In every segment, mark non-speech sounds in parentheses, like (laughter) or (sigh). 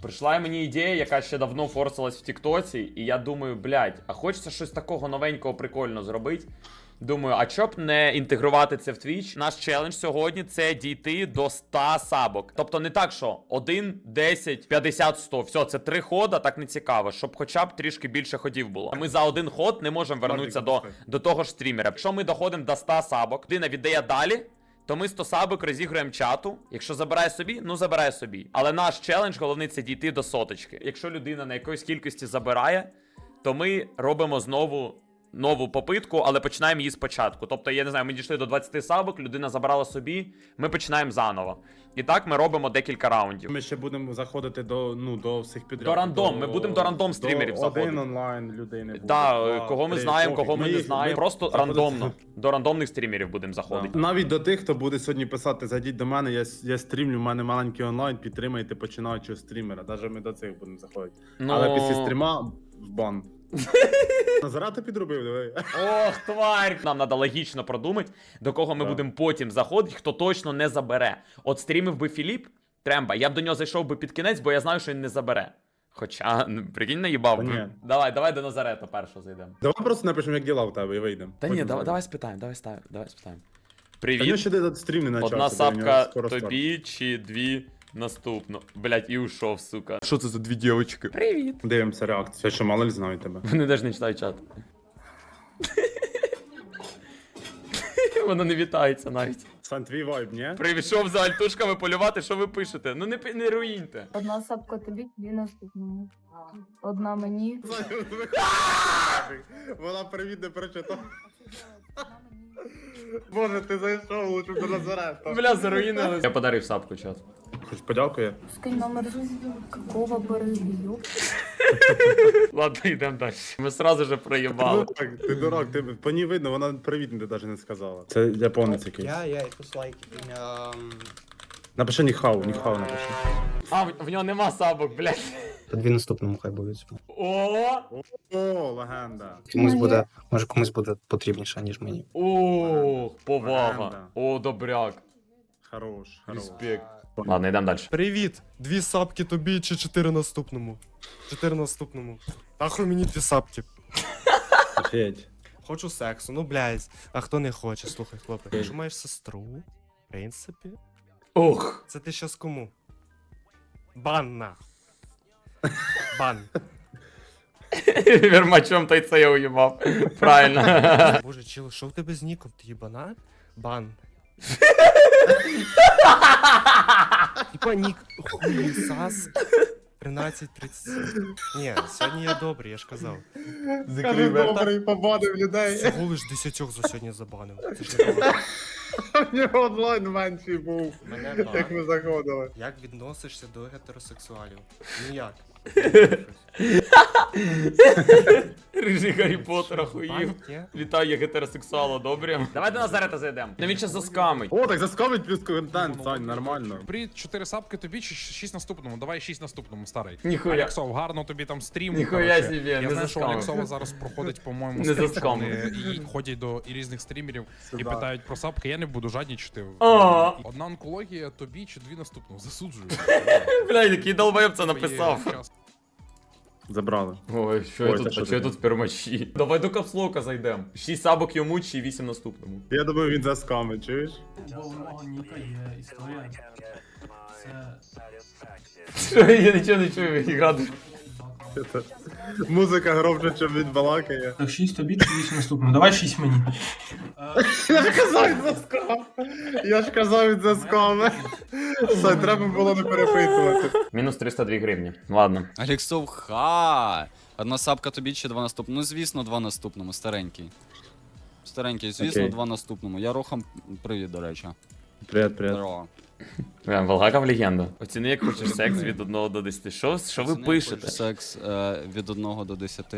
Прийшла мені ідея, яка ще давно форсилась в Тіктоці, і я думаю, блядь, а хочеться щось такого новенького прикольно зробити. Думаю, а чоб не інтегрувати це в Twitch? Наш челендж сьогодні це дійти до 100 сабок. Тобто не так, що 1, 10, 50, 100. Все, це три хода, так не цікаво, щоб хоча б трішки більше ходів було. Ми за один ход не можемо вернутися до, до того ж стрімера. Якщо ми доходимо до 100 сабок, людина віддає далі. То ми 100 сабок розіграємо чату. Якщо забирає собі, ну забирає собі. Але наш челендж головний це дійти до соточки. Якщо людина на якоїсь кількості забирає, то ми робимо знову нову попитку, але починаємо її спочатку. Тобто, я не знаю, ми дійшли до 20 сабок, людина забрала собі, ми починаємо заново. І так ми робимо декілька раундів. Ми ще будемо заходити до, ну, до всіх підряд. До рандом, ми будемо до рандом стрімерів до заходити. Один онлайн людей не буде. Да, два, кого ми три, знаємо, пофіг. кого ми не їх- знаємо. Просто заходити- рандомно. До рандомних стрімерів будемо заходити. Навіть до тих, хто буде сьогодні писати, зайдіть до мене, я, с- я стрімлю, в мене маленький онлайн, підтримайте починаючого стрімера. Навіть ми до цих будемо заходити. Ну... Але після стріма в бан. Назара ти підробив, диви. Ох, тварь! Нам треба логічно продумати, до кого ми будемо потім заходити, хто точно не забере. От стрімив би Філіп Тремба, я б до нього зайшов би під кінець, бо я знаю, що він не забере. Хоча, ну, прикинь, наїбав Та би. Давай, давай до Назарета першого зайдемо. Давай просто напишемо, як діла у тебе, і вийдемо. Та ні, Потім давай, зайдемо. давай спитаємо, давай ставимо, давай спитаємо. Та Привіт. ще де стрім не начався. Одна сапка скоро старт. тобі чи дві наступно. Блять, і ушов, сука. Що це за дві дівочки? Привіт. Дивимося реакцію. Я що мало ли знаю тебе. Вони навіть не читають чат. (laughs) Воно не вітається навіть. Сань, твій вайб, ні? Прийшов за альтушками полювати, що ви пишете? Ну не, пи- не руїньте. Одна сапка тобі, дві наступному. Одна мені. (laughs) Вона привіт не прочитала. Боже, ти зайшов лучше до Назарета. Бля, заруїнили. Я подарив сапку чат. Хоч подякує. Скинь номер какого барыги, (laughs) Ладно, йдемо далі. Ми сразу же проїбали. Так, ти дурак, ти по ній видно, вона привіт не навіть не сказала. Це японець якийсь. Yeah, yeah, it was like in um. Напиши ніхау, ніхау напиши. А, в, в нього нема сапок, блядь. Та дві наступному хай будуть. О! О, легенда. Комусь буде, може комусь буде потрібніше, ніж мені. Ох, повага. Легенда. О, добряк. Хорош, хорош. Респект. Ладно, йдемо далі. Привіт! Дві сапки тобі чи чотири наступному? Чотири наступному. Нахуй мені дві сапки. Офігеть. Хочу сексу, ну блядь. А хто не хоче, слухай, хлопець. Якщо маєш сестру, в принципі. Ох. Це ти щас кому? Бан на. Бан. Вермачом та й це я уїбав. Правильно. Боже, чил, що в тебе з ніком? Ти їбана? Бан. (laughs) Типа нік хуїсас 13.37. Ні, сьогодні я добрий, я ж казав. Скажи добрий, побадив людей. Всього лиш десятьох за сьогодні забанив. Це (laughs) ж не багато. У нього онлайн менший був, Мене як так. ми заходили. Як відносишся до гетеросексуалів? Ніяк. (laughs) Рижий Гаррі Поттер. Бан, ні? Вітаю гетеросексуала, добре. Давай до Назарета зайдемо. Ну він ще заскамить. О, так заскамить плюс контент, Сань, нормально. При 4 сапки тобі чи 6 наступному. Давай 6 наступному, старий. Ніхуя. Алексов, гарно тобі там стрім. Ніхуя короче. собі, Я не знаю, що заскамив. Алексова зараз проходить, по-моєму, (laughs) Не стрім, заскамив. вони і ходять до і різних стрімерів і Сюда. питають про сапки. Я не буду жаднічити. А. Одна онкологія тобі чи дві наступного. Засуджую. (laughs) Бля, який долбоєб це написав. час. Забрали. Ой, що Ой, я тут, що а що я тут тут пермачі? Давай до капслока зайдемо. 6 сабок йому чи 8 наступному. Я думаю, він заскамить, чуєш? Бо у мого Ніка є історія. Це Що, я нічого не чую, дуже- Це- Музика громче, чим він балакає. так 6 тобі чи 8 наступному. Давай 6 мені. (laughs) Я ж казав, він заскам. Я ж казав, він заскам. Сань, треба було не перепитувати. Мінус 302 гривні. Ладно. Алексов, ха! Одна сапка тобі чи два наступному? Ну, звісно, два наступному, старенький. Старенький, звісно, Окей. два наступному. Я рухам. Привіт, до речі. Привіт, привет. Здорово. Прям Волгаков легенда. Оціни, як хочеш секс від 1 до 10. Що, що ви Пацани, пишете? Секс е, від 1 до 10.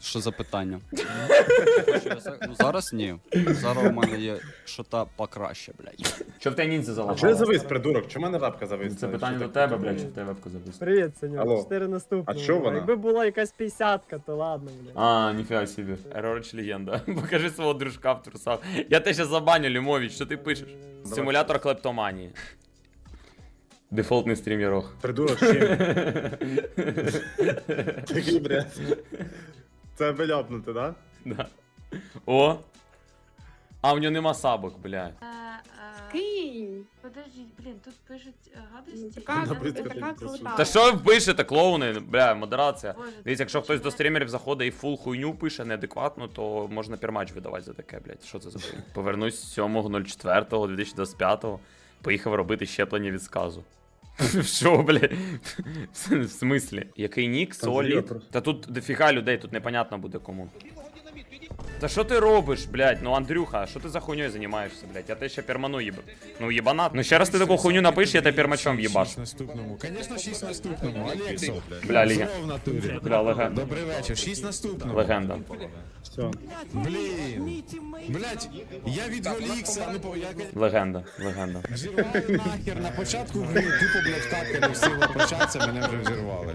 Що за питання? (laughs) Ну зараз ні. Зараз у мене є що-то покраще, блядь. Що в тебе ніндзя А чого я завис, придурок? Чому в мене вебка зависла? Це питання Що до тебе, блядь, чи в тебе вебка записана. Привіт, Саню. Алло. 4 наступного. А що вона? Якби була якась 50-ка, то ладно, блядь. А, ніфіга собі. Ерорич легенда. (laughs) Покажи свого дружка в трусах. Я тебе ще забаню, Лімович, що ти пишеш? Симулятор клептоманії. Дефолтний стрім Ярох. Придурок чим? (laughs) Такий бред. Це виляпнути, да? Да. О! А, в нього нема сабок, блядь. Кинь. Подожди, блін, тут пишуть е, гадості. Така, Набридка така блін, крута. Та що ви пишете, клоуни? Бля, модерація. Боже, Дивіться, якщо хтось до стрімерів заходить і фул хуйню пише неадекватно, то можна пермач видавати за таке, блядь. Що це за хуйня? Повернусь 7.04.2025, поїхав робити щеплення від сказу. (laughs) Що, блядь? В смислі? Який нік? Просто. Та тут дофіга людей, тут непонятно буде кому. Та що ти робиш, блядь? Ну Андрюха, що ти за хуйньою займаєшся, блядь? Я те ще перману їб. Ну єбанат. Ну ще раз ти таку хуйню напиш, я тебе пермачом в'їбашу. наступному. Звісно, 6 наступному. Олексій. Бля, Ліга. Знову в натурі. Бля, легенда. Добрий вечір. 6 наступному. Легенда. Все. Блін. Блять, я від Голікса, ну по я Легенда, легенда. взірвали нахер на початку гри, тупо, блять, капками всі початися, мене вже взірвали.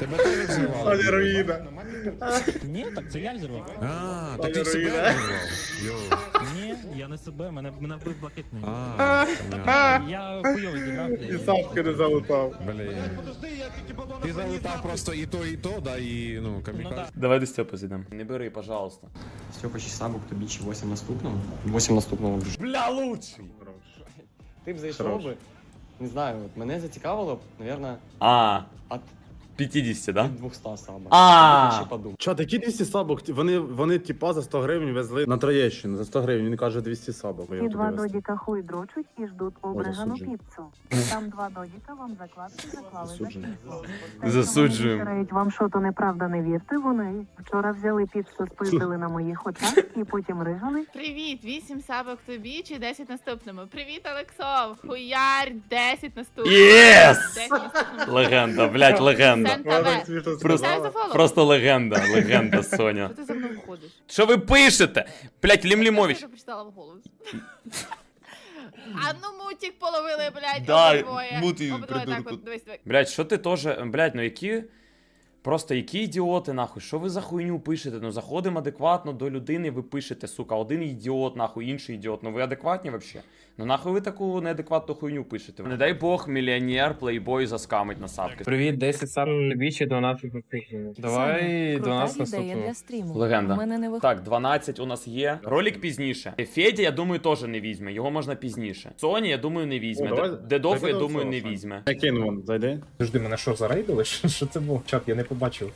Тебе теж взірвали? Руїна. Ні, так це я взірвав. А, так ти себе взірвав? Йо. Ні, я не себе, мене, мене вбив блакитний. А, понятно. Я хуйовий зіграв. І сапки не залутав. Блін. Ти залутав просто і то, і то, да, і, ну, Ну камікадзе. Давай до Степи зійдемо. Не бери, пожалуйста. Степа 6 сабок, тобі чи 8 наступному? 8 наступному вже. Бля, лучший. Ти б зайшов Хорош. би, не знаю, от мене зацікавило б, наверное, А, от 50, да? 200 сабок. А. Ще подумав. Чо, такі 200 сабок? Вони, вони типа за 100 гривень везли на Троєщину. За 100 гривень, він каже 200 сабок. І два додіка хуй дрочуть і ждуть обригану засуджую. піцу. (laughs) Там два додіка вам закладки заклали за Засуджую. піцу. (laughs) Засуджуємо. Вчорають вам що то неправда не вірте, вони вчора взяли піцу, спиздили на моїх очах і потім рижали. Привіт, 8 сабок тобі чи 10 наступному? Привіт, Олексов! Хуяр, 10 наступному. Єс! 10 наступному. Легенда, блядь, легенда. Сентаве. Просто, просто легенда, легенда, Соня. Що ти за мною ходиш? Що ви пишете? Блять, Лімлімович. Я прочитала в голос. А ну мутик половили, блядь, Да, обидвоє. мути, Обидвоє так придурку. от, дивись, дивись. Блять, що ти теж. Блять, ну які. Просто які ідіоти, нахуй, що ви за хуйню пишете? Ну заходимо адекватно до людини, ви пишете, сука, один ідіот, нахуй, інший ідіот. Ну ви адекватні вообще? Ну нахуй ви таку неадекватну хуйню пишете? Не дай Бог, мільйонер, плейбой заскамить на сапки. Привіт, 10 сам тобі чи 12 підписчиків. Давай 12 наступного. стріму. Легенда. мене не Так, 12 у нас є. Ролик пізніше. Федя, я думаю, теж не візьме. Його можна пізніше. Соні, я думаю, не візьме. О, давай- Дедов, я думаю, не візьме. Я кину вон, зайди. Завжди мене що, зарейдили? (laughs) Що, це був? Чат, я не побачив.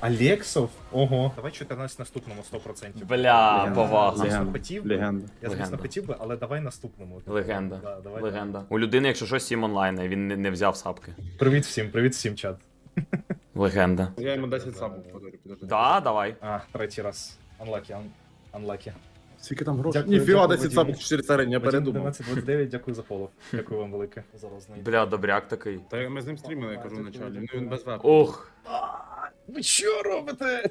Алексов? Ого. Давай 14 наступному 100%. Бля, Легенда. повага. Легенда. хотів. Легенда. Я звісно Легенда. хотів би, але давай наступному. Легенда. Да, давай. Легенда. У людини, якщо щось, сім онлайн, він не, не взяв сапки. Привіт всім, привіт всім, чат. Легенда. Я йому 10 сабок подарю, підожди. Да, давай. А, третій раз. Unlucky, un... unlucky. Скільки там грошей? Дякую, Ніфіга, дякую, 10 Вадим. 4 гривень, я передумав. 11.29, дякую за фолов. Дякую вам велике. Зараз знайду. Бля, добряк такий. Та ми з ним стрімили, я кажу вначалі. Ну він без веб. Ох. Ви що робите?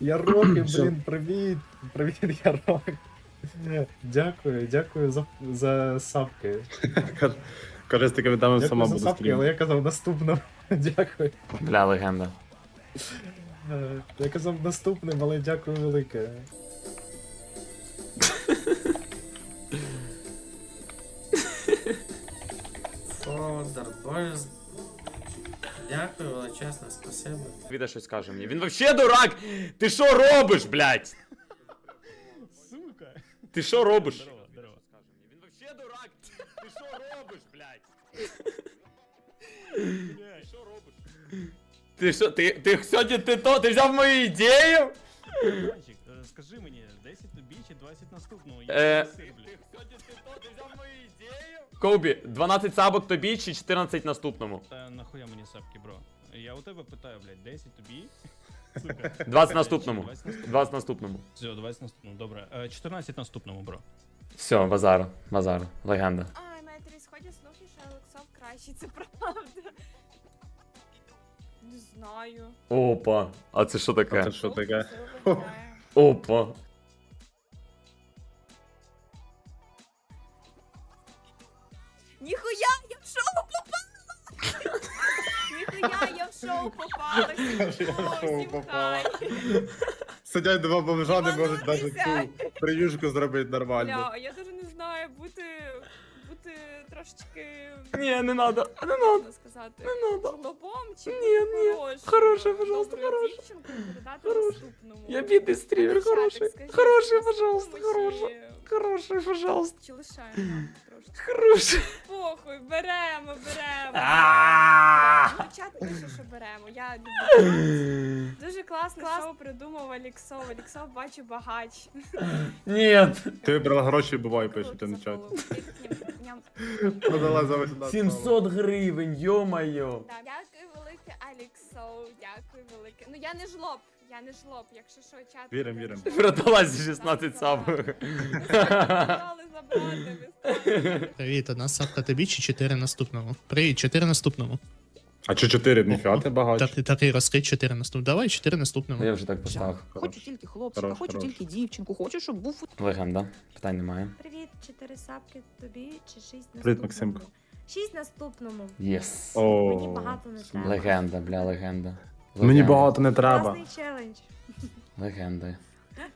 Яроки, блін, привіт! Привіт, Ярок. Дякую, дякую за, за сапки. Каже, з сама буду сапки, але я казав наступним. (laughs) Дякую. Бля, легенда. Е, Я казав наступним, але дякую велике. Дякую, величезне, спасибо. Віда щось каже мені. Він вообще дурак! Ти що робиш, блядь? Сука. Ти що робиш? Здорово, здорово. Він вообще дурак! Ти що робиш, блядь? Ти що робиш? Ти що, ти, ти сьогодні ти то, ти взяв мою ідею? Мальчик, е, скажи мені, 10 тобі чи 20 наступного? Я Е, не сир, блядь. Сьогодні ти то, ти взяв мою ідею? Коубі, 12 сабок тобі чи 14 наступному? Та нахуя мені сапки, бро? Я у тебе питаю, блядь, 10 тобі? Сука. 20 наступному. 20 наступному. 20. Все, 20 наступному, добре. Е, 14 наступному, бро. Все, базар, базар, легенда. Ай, метрі, сходять слухи, що Олексов кращий, це правда. Не знаю. Опа, а це що А таке? це що таке? Опа. Попала. Сидять два бомжа, не можуть навіть цю приюшку зробити нормально. Бля, я даже не знаю, бути Ні, не надо, не надо. сказати, Не надо. лобом чи Ні, ні. Хороше, пожалуйста, хороше. Хороше. Я бідний стрімер, хороший. Хороший, пожалуйста, хороший. Хороший, пожалуйста. Чи лишаємо трошки? Хороший. Похуй, беремо, беремо. Ну, що беремо. Я люблю. Дуже класне шоу придумав Аліксов. Аліксов бачу багач. Ні. Ти вибрала гроші, бувай, пишуть, на чаті. Продала за весь 700 гривень. Так, дякую велике, Аліксов. Дякую велике. Ну я не жлоб, я не жлоб, якщо що, чат. Вірим, вірим. Продалась за 16 сабок. Сказали забрати. Привіт, одна сапка тобі чи чотири наступному? Привіт, чотири наступному. А чи 4 ніфіга ти багач? Так, так і розкрий чотири наступному. Давай чотири наступному. Я вже так поставив. Хочу тільки хлопчика, Хорош, хочу хорош. тільки дівчинку, хочу, щоб був Легенда. Питань немає. Привіт, чотири сапки тобі чи шість Привіт, Максимко. Шість наступному. Єс. О, Мені багато не треба. Легенда, бля, легенда. Мені Легенда. багато не треба. Класний челендж. Легенда.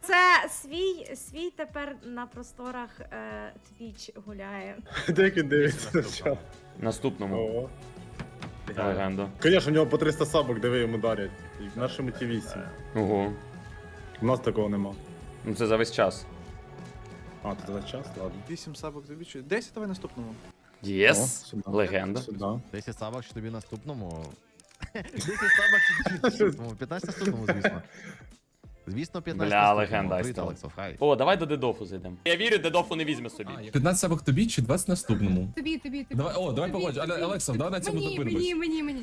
Це свій, свій тепер на просторах е, Twitch гуляє. (laughs) Де дивиться на? Наступному. О. Легенда. Звісно, у нього по 300 сабок, диви, йому дарять. І в нашому ті 8. Ого. У нас такого нема. Ну це за весь час. А, то за час, ладно. 8 сабок тобі чи 10 давай наступному. Єс. сюди. Легенда. Сюди. 10 сабок чи тобі наступному. (laughs) 10 сабок чи тобі наступному. 15 наступному, звісно. Звісно, 15 Бля, легенда. О, давай до дедофу зайдемо. Я вірю, дедофу не візьме собі. 15 сабок тобі чи 20 наступному? Тобі, тобі, тобі. Давай, о, давай погодь. Але Олекса, давай на цьому зупинимось. мені, мені.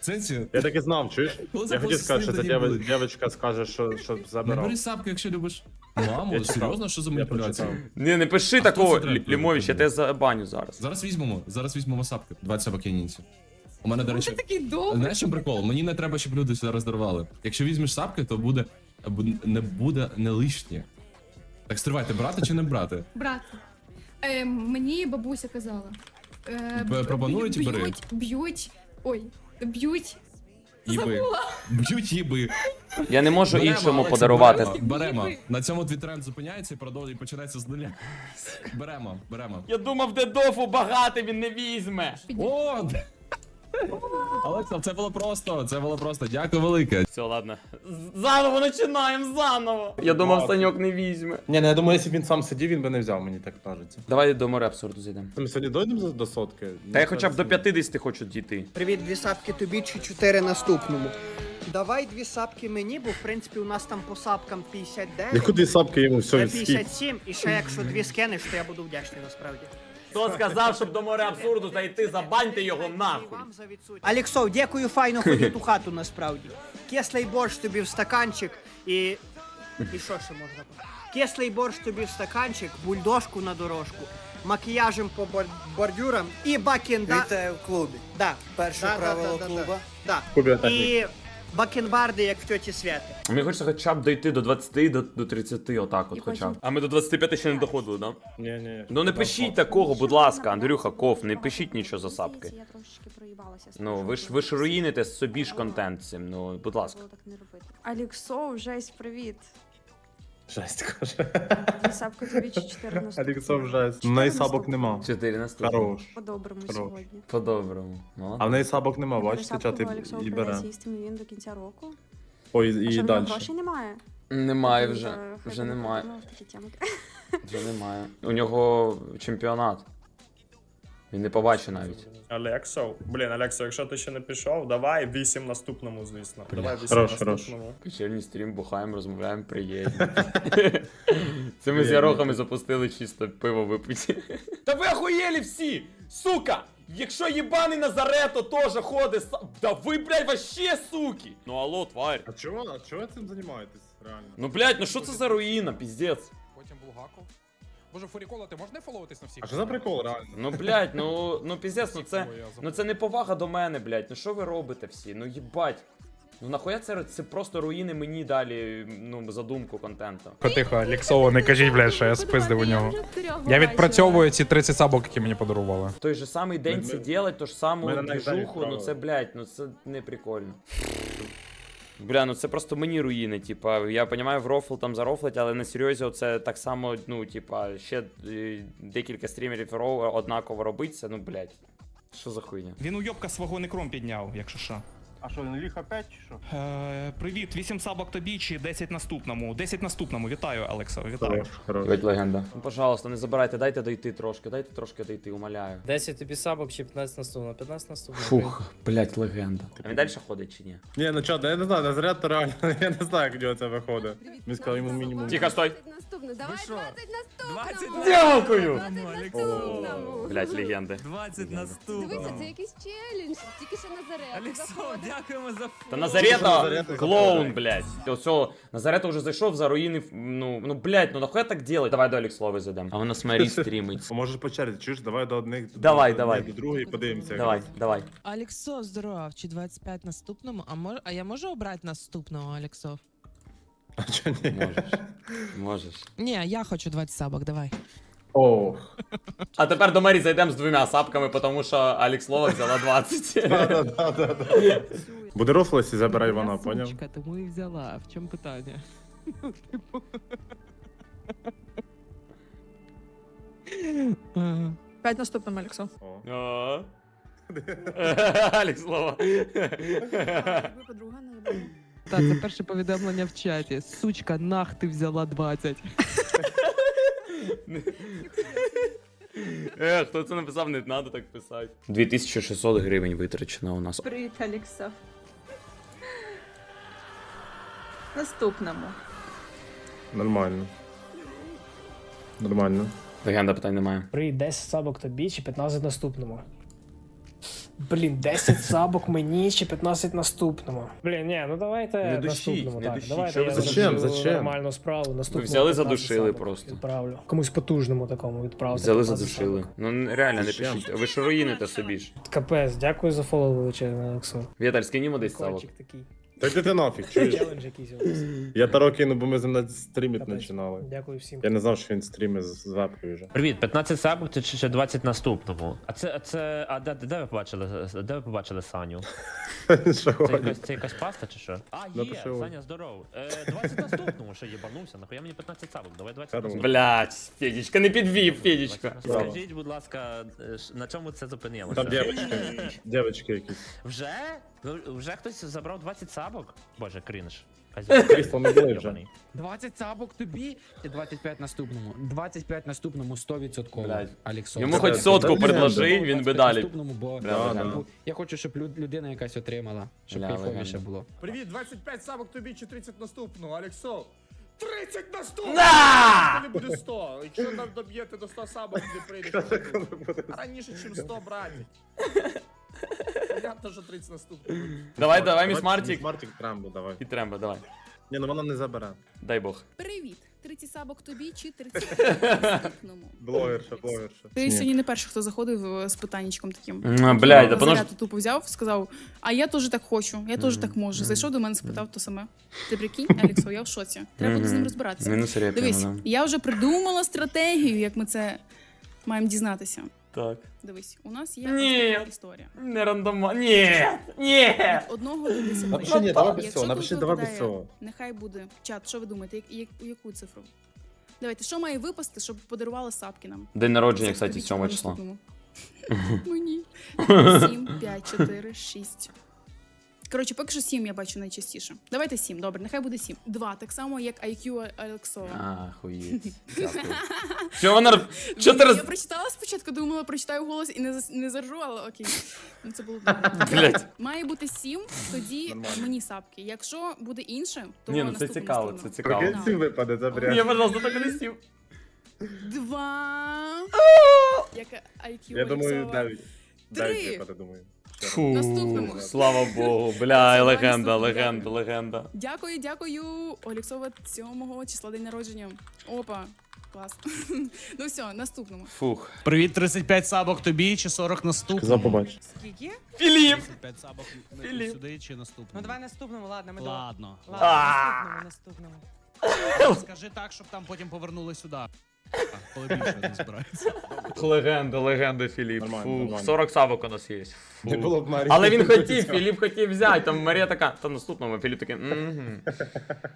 Сенсі, Я так і знав, чуєш? Коли Я хотів сказати, що ця тоді дівчинка скаже, що, що не забирав. бери сапки, якщо любиш. Мамо, читав. серйозно, що за Я маніпуляція? прочитав. Ні, не пиши хто такого, це треба Лі- Лімович, я тебе забаню зараз. Зараз візьмемо, зараз візьмемо сапки. 20 сапок янінці. У мене, до речі, Такий добрий. знаєш, що прикол? Мені не треба, щоб люди сюди роздарували. Якщо візьмеш сапки, то буде бу- не буде не лишнє. Так стривайте, брати чи не брати? Брат, е, мені бабуся казала. Е, Б- пропонують і бери. б'ють, б'ють, ой, б'ють. Їби. Б'ють їби. Я не можу Беремо, іншому Олекса, подарувати. Беремо, беремо. На цьому твій тренд зупиняється і продовжує і починається з нуля. Беремо, беремо. Я думав, дедофу багато він не візьме. О! Олекса, це було просто, це було просто. Дякую велике. Все, ладно. З- Заново починаємо, заново. Я думав, Саньок не візьме. Ні, ну я думаю, якщо б він сам сидів, він би не взяв, мені так кажеться. Давай до моря абсурду зайдемо. Ми сьогодні дойдемо до- до сотки? Та я хоча б до 50 хочу дійти. Привіт, дві сапки тобі чи чотири наступному. Давай дві сапки мені, бо в принципі у нас там по сапкам 59. Яку дві сапки йому все скіп? 57, і ще якщо дві скинеш, то я буду вдячний насправді. Хто сказав, щоб до моря абсурду зайти, забаньте його нахуй. Аліксов, дякую, файно ходить у хату насправді. Кислий борщ тобі в стаканчик і. І що ще можна? Кислий борщ тобі в стаканчик, бульдожку на дорожку, макіяжем по бор- бордюрам і бакенда. Вітаю в клубі. Да. Перше Да, да, правило да, да, клуба. Да. Кубі техніки. І бакенбарди, як в тьоті Святи. Мені хочеться хоча б дойти до 20, до, до 30, отак от хоча б. А ми до 25 ще не доходили, да? Ні, ні. Ну не пишіть такого, будь ласка, Андрюха Ков, не пишіть нічого за сапки. Я трошечки проїбалася. Ну, ви ж ви ж руїните собі ж контент цим, ну, будь ласка. Аліксо, жесть, привіт. Жесть, каже. Сапка тобі чи чотири Аліксов жесть. В неї сабок нема. 4 наступні. Хорош. По-доброму Хорош. сьогодні. По-доброму. А Молодець. в неї сабок нема, бачите, Сапку чат і, і бере. їсти він до кінця року. Ой, А і що, в нього далі. грошей немає? Немає вже. Вже немає. Вже немає. У нього чемпіонат. Він не побачить навіть. Алексо, блін, Алексо, якщо ти ще не пішов, давай 8 наступному, звісно. Бля. Давай 8 Хорош, хорош. наступному. Вечірній стрім, бухаємо, розмовляємо, приємно. (laughs) Це ми з ярохами запустили чисто пиво випити. (laughs) Та ви охуєлі всі! Сука! Якщо їбаний Назарето теж ходить, са- да ви, блядь, вообще суки! Ну алло, тварь. А чого, а чого цим займаєтесь, реально? Ну блядь, ну що це за руїна, піздець? Потім Булгаков. Боже, Фурікола, ти можеш не фоловитись на всіх? А що за прикол, реально? Ну блядь, ну, ну піздець, ну це. Ну це не повага до мене, блядь. Ну що ви робите всі? Ну їбать. Ну нахуя це, це просто руїни мені далі, ну, задумку контенту. Тихо, Алексово, не кажіть, блядь, що я спиздив у нього. Я відпрацьовую ці 30 сабок, які мені подарували. Той же самий день Ми- це делать, то ж саму движуху, ну це, блядь, ну це не прикольно. Бля, ну це просто мені руїни, типа, я розумію, в рофл там зарофлить, але на серйозі це так само, ну, типа, ще е, декілька стрімерів однаково робиться, ну, блядь. Що за хуйня? Він уйобка свого некром підняв, якщо що. А що, він ліг опять чи що? Е, привіт, 8 сабок тобі чи 10 наступному. 10 наступному. Вітаю, Алексо, вітаю. Хорош, хорош. Легенда. Ну, пожалуйста, не забирайте, дайте дойти трошки, дайте трошки дойти, умоляю. 10 тобі сабок чи 15 наступного? 15 наступного. Фух, блядь, легенда. А він далі ходить чи ні? Ні, ну чо, я не знаю, то реально, (laughs) я не знаю, як у нього це виходить. Він сказав йому мінімум. Тихо, стой. Наступно, давай 20 наступному. Дякую! Наступному. Блядь, легенди. 20 наступного. Дивіться, це якийсь челендж, тільки що Назарет. заходить. дякуємо за Та Назарета, Назарета клоун, блядь. Все, Назарета вже зайшов, заруїнив, ну, ну, блядь, ну нахуя так делать? Давай до Алексова зайдемо. А вона смотри, стрімить. (laughs) Можеш по черзі, чуєш, давай до одних, Давай, до, давай. одних, до другої подивимося. Давай, давай. Алексов, здоров, чи 25 наступному, а мож, а я можу обрати наступного Алексов? А чо ні? Можеш. Можеш. Ні, я хочу 20 сабок, давай. Ох. А тепер до Мері зайдемо з двома сапками, тому що Алекс Лова взяла 20. Да-да-да-да. Буде рофлес і забирай вона, поняв? Сучка, тому і взяла. В чому питання? Ну, типу. Ага. 5 наступному, Алексо. О. Алекс Лова. подруга Та, це (laughs) перше повідомлення в чаті. Сучка, нах ти взяла 20. Е, хто це написав, не треба так писати. 2600 гривень витрачено у нас. Привіт, Алексо. Наступному. Нормально. Нормально. Легенда питань немає. Привіт, 10 сабок тобі чи 15 наступному? Блін, 10 сабок мені чи 15 наступному. Блін, ні, ну давайте Не душіть, наступному. не так, душіть, давайте що ви я зачем, зроблю зачем? нормальну справу. Наступному Ви взяли, 15 задушили сабок просто. Відправлю. Комусь потужному такому відправити. Взяли, 15 задушили. сабок. Ну н- реально, не Зачем? пишіть. Ви ж руїните собі ж. Капець, дякую за фоло величезне, Олексу. Віталь, скинімо десь. Кончик такий. Та йди ти нафіг, чуєш? Челендж якийсь у вас. Я Таро кинув, бо ми з ним стрімити Капець. починали. Дякую всім. Я не знав, що він стрімить з з вебкою вже. Привіт, 15 сабок чи ще 20 наступному. А це, а це, а де, де ви побачили, де ви побачили Саню? (laughs) Що Це якась, це якась паста чи що? А, є, Напиши ось. Саня, здоров. Е, 20 наступному, що єбанувся, нахуя мені 15 сабок, давай 20 Хорош. наступному. Блять, Федічка, не підвів, Федічка. Браво. Скажіть, будь ласка, е, ш- на чому це зупинилося? Там дівчатки, дівчатки якісь. Вже? Ви- Вже хтось забрав 20 сабок? Боже, крінж. Крісло ми були вже. 20 сабок тобі чи 25 наступному? 25 наступному 100%. Блядь. Алексов. Йому хоч сотку предложи, він би далі. Наступному, бо Бля, да. я хочу, щоб люд- людина якась отримала, щоб Бля, кайфовіше легенда. було. Привіт, 25 сабок тобі чи 30 наступного, Алексо. 30 наступного! На! Не буде 100. Якщо нам доб'єте до 100 сабок, не прийдеш. Раніше, ніж 100 брати. Понятно, що 30 наступного. Давай, давай, міс Мартік. Мартік Трембо, давай. І тремба, давай. Ні, ну вона не забере. Дай Бог. Привіт. 30 сабок тобі чи 30 (laughs) наступному. Блогерша, блогерша. Ти сьогодні не перший, хто заходив е, з питаннячком таким. Блядь, да потому Заряд тупо взяв, сказав, а я теж так хочу, я теж так можу. Зайшов до мене, спитав то саме. Ти прикинь, Алексо, я в шоці. Треба буде з ним розбиратися. Мінус репіна, Дивись, да. я вже придумала стратегію, як ми це маємо дізнатися. Так. Дивись, у нас є Ні. ось така історія. Не рандома. Ні! Ні! Від одного до десяти. Напиши, ні, давай без Якщо цього, тут напиши, давай без випадає, цього. Нехай буде. Чат, що ви думаєте, як, як, яку цифру? Давайте, що має випасти, щоб подарували сапки нам? День народження, кстати, 7 чого числа. Мені. 7, 5, 4, 6. Коротше, поки що 7 я бачу найчастіше. Давайте 7, добре, нехай буде 7. 2, так само, як IQ Алексова. А, хуєть. (laughs) Дякую. Що вона... Що ти Я прочитала спочатку, думала, прочитаю голос і не, зас- не заржу, але окей. Ну це було добре. (laughs) Блять. Має бути 7, тоді Нормально. мені сапки. Якщо буде інше, то Ні, ну це наступному цікаво, стріму. це цікаво. Прикинь, всім випаде, це Ні, бред. пожалуйста, тільки не стів. Два. Як IQ Я думаю, Алексова. 9. Три. 9 випаде, думаю. Фу, Наступному. слава Богу. Бля, легенда, легенда, легенда. Дякую, дякую. Олексова 7 числа день народження. Опа. Клас. (laughs) ну все, наступному. Фух. Привіт, 35 сабок тобі чи 40 наступному? Сказав, побач. Скільки? Філіп! 35 сабок Філіп. сюди чи наступному? Ну давай наступному, ладно, ми. Ладно. Ладно, наступному, наступному. Скажи так, щоб там потім повернули сюди. Коли більше не збирається. Легенда, легенда Філіп. Нормально, Фу, нормально. 40 сабок у нас є. Фу. Не було б Марії. Але він хотів, Філіп хотів взяти. Там Марія така, та наступному Філіп такий. «Мгм».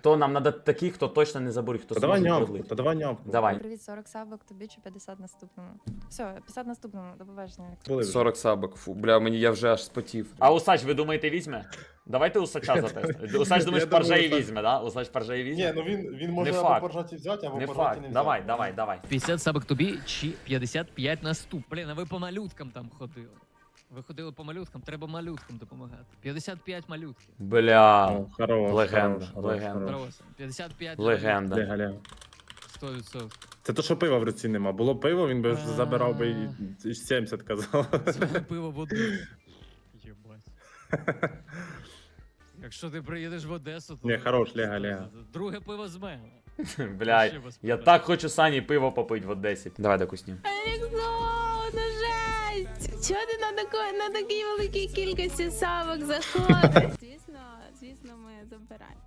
То нам треба таких, хто точно не забуре, хто Та давай зможе нямку, продлити. та давай нямку. Давай. Привіт, 40 сабок тобі чи 50 наступному. Все, 50 наступному, до побачення. Були вже. 40 сабок. Фу, бля, мені я вже аж спотів. А Усач, ви думаєте, візьме? Давайте Усача затестимо. Усач думаєш, паржеї візьме, да? Усач паржеї візьме? Ні, ну він, він може Не або факт. поржати взяти, або Не поржати факт. не взяти. Давай, давай, давай. 50 сабок тобі чи 55 наступ. Блін, а ви по малюткам там ходили. Ви ходили по малюткам, треба малюткам допомагати. 55 малютків. Бля. О, хорош, Легенда, хорош, хорош, легенда. хорош. Просто 55 Легенда. Лега, лега. 100%. Це то, що пива в руці нема. Було пиво, він би А. забирав би і- і 70 казав. Свого пиво в одну. (laughs) Єбать. (laughs) Якщо ти приїдеш в Одесу, то. Не, хорош, Лега, Лега. Друге пиво з мене. (laughs) Блядь, Ще я так хочу Сані пиво попити в Одесі. Давай докуснім. ну жесть! Чого ти на такій, на такій великій кількості савок заходиш? (laughs) звісно, звісно, ми забираємо.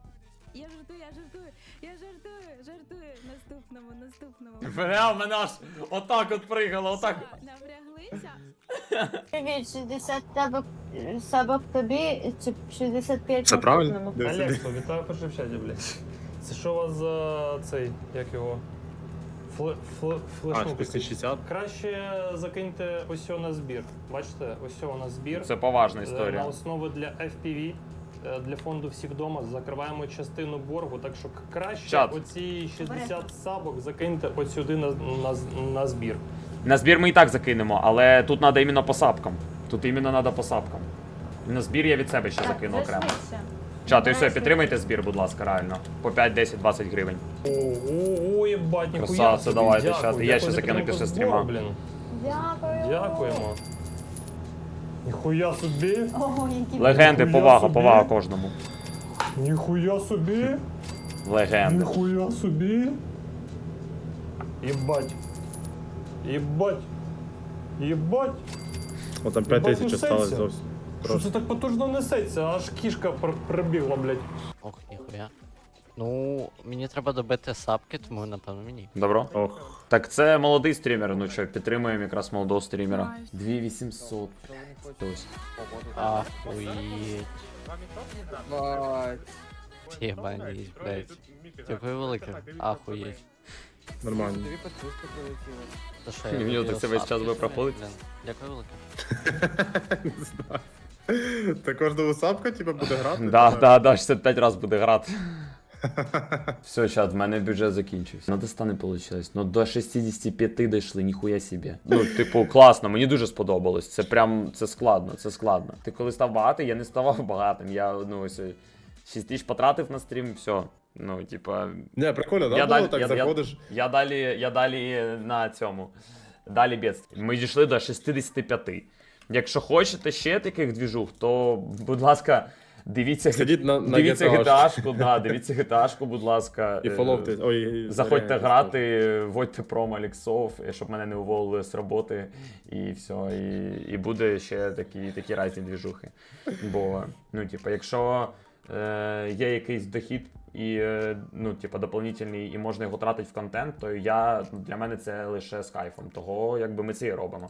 Я жартую, я жартую, я жартую, жартую. Наступному, наступному. Бля, в мене аж отак от пригало, отак. Напряглися? Привіт, 60 сабок, сабок тобі чи 65 Це правильно? Алексо, вітаю перше в чаті, блядь. Це що у вас за цей, як його? Фле, фле, А, флешмоб якийсь? 260. Краще закиньте ось на збір. Бачите, ось на збір. Це поважна Е, історія. На основу для FPV. Е, Для фонду всіх вдома закриваємо частину боргу, так що краще Чат. оці 60 сабок закиньте от сюди на, на, на збір. На збір ми і так закинемо, але тут треба іменно по сапкам. Тут іменно треба по сапкам. На збір я від себе ще закину окремо. Чат, і все, підтримайте збір, будь ласка, реально. По 5, 10, 20 гривень. О, єбать, ніхуя Красавці, собі, давайте, дякую, щас, я ще за закину підтримку після збору, стріма. Блін. Дякую. Дякуємо. Ніхуя собі. Ого, які Легенди, Ніхуя повага, собі. повага кожному. Ніхуя собі. Легенди. Ніхуя собі. Єбать. Єбать. Єбать. О, там 5 Бать, тисяч осталось зовсім. Що це так потужно несеться, аж кішка пр- прибігла, блядь. Ох, ніхуя. Ну, мені треба добити сапки, тому напевно мені. Добро? Ох. Так це молодий стрімер, ну що, підтримуємо якраз молодого стрімера. 2800. Ось. Ахуєть. Єбанісь, блядь. Дякую велике. Ахуєть. Нормально. За що Ні, мені так це весь час проходити. блін. Дякую велике. (laughs) Не знаю. Та кожного сапка тебе буде грати? Да, да, да, 65 раз буде грати. (laughs) Все, чат, в мене бюджет закінчився. На доста не вийшло. Ну до 65 дійшли, ніхуя собі. Ну, типу, класно, мені дуже сподобалось. Це прям це складно, це складно. Ти коли став багатий, я не ставав (laughs) багатим. Я ну ось 6 тисяч потратив на стрім, все. Ну, типа. Не, прикольно, да? Я було далі- так я- я- заходиш. Я далі, я далі на цьому. Далі без. Ми дійшли до 65. Якщо хочете ще таких двіжух, то, будь ласка, дивіться, Сидіть на, на дивіться GTA. GTA-шку, да, дивіться GTA-шку, будь ласка. І Е, фоловте. Ой, Заходьте заряги, грати, вводьте промо Аліксов, щоб мене не уволили з роботи, і все. І, і буде ще такі, такі різні двіжухи. Бо, ну, типу, якщо е, є якийсь дохід і е, ну, типу, дополнительний, і можна його тратити в контент, то я для мене це лише з кайфом. Того якби ми це і робимо.